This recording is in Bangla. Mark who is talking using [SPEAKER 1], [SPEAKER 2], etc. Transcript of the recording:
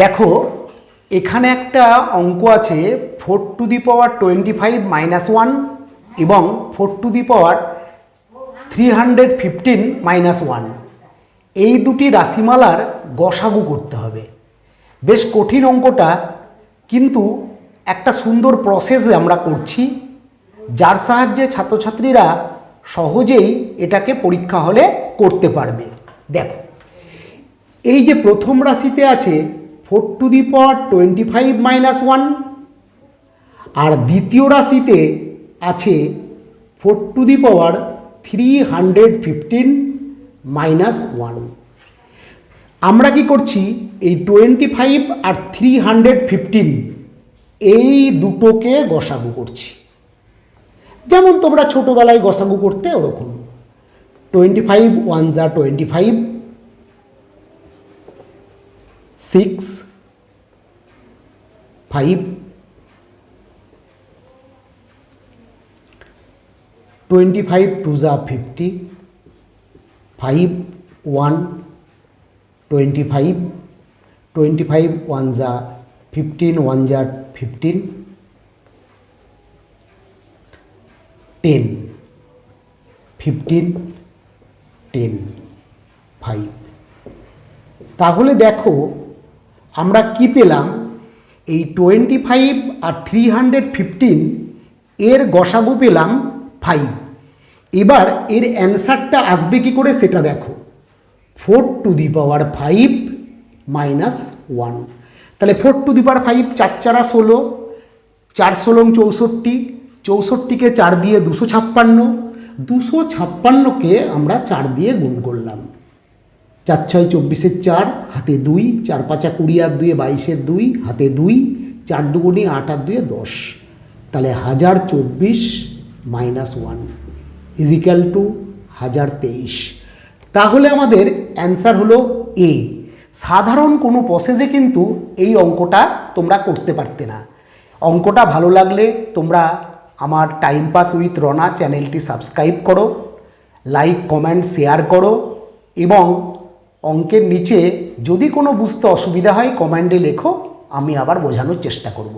[SPEAKER 1] দেখো, এখানে একটা অঙ্ক আছে four to the power twenty five minus one এবং four to the power three hundred fifteen minus one এই দুটি রাশিমালার গসাগু করতে হবে। বেশ কঠিন অঙ্কটা, কিন্তু একটা সুন্দর প্রসেস আমরা করছি, যার সাহায্যে ছাত্রছাত্রীরা সহজেই এটাকে পরীক্ষা হলে করতে পারবে। দেখো এই যে প্রথম রাশিতে আছে four to the power twenty five minus one আর দ্বিতীয় রাশিতে আছে four to the power three hundred fifteen minus one আমরা কি করছি? এই টোয়েন্টি ফাইভ আর থ্রি হান্ড্রেড ফিফটিন এই দুটোকে গসাগু করছি। যেমন তোমরা ছোটোবেলায় গসাগু করতে ওরকম। টোয়েন্টি ফাইভ ওয়ান যা twenty five six five twenty five two যা fifty five one twenty five twenty five one যা ফিফটিন ওয়ান যা fifteen ten fifteen ten five তাহলে দেখো আমরা কি পেলাম? এই টোয়েন্টি ফাইভ আর থ্রি হান্ড্রেড ফিফটিন এর গসাগু পেলাম ফাইভ এবার এর অ্যান্সারটা আসবে কি করে সেটা দেখো। Four to the power five minus one তাহলে four to the power five চার চারা ষোলো, চার ষোলং চৌষট্টি চৌষট্টিকে চার দিয়ে দুশো ছাপ্পান্ন, দুশো ছাপ্পান্নকে আমরা চার দিয়ে গুণ করলাম। চার ছয় চব্বিশের চার, হাতে দুই, চার পাঁচা কুড়ি আর দুয়ে বাইশের দুই, হাতে দুই, চার দুগুণি আট আর দুয়ে দশ। তাহলে হাজার চব্বিশ মাইনাস ওয়ান ইজিক্যাল টু হাজার তেইশ। তাহলে আমাদের অ্যান্সার হলো এ। সাধারণ কোনো প্রসেসে কিন্তু এই অঙ্কটা তোমরা করতে পারতে না। অঙ্কটা ভালো লাগলে তোমরা আমার টাইম পাস উইথ রনা চ্যানেলটি সাবস্ক্রাইব করো, লাইক, কমেন্ট, শেয়ার করো এবং অঙ্কের নিচে যদি কোনো বুঝতে অসুবিধা হয় কমেন্টে লেখো আমি আবার বোঝানোর চেষ্টা করব।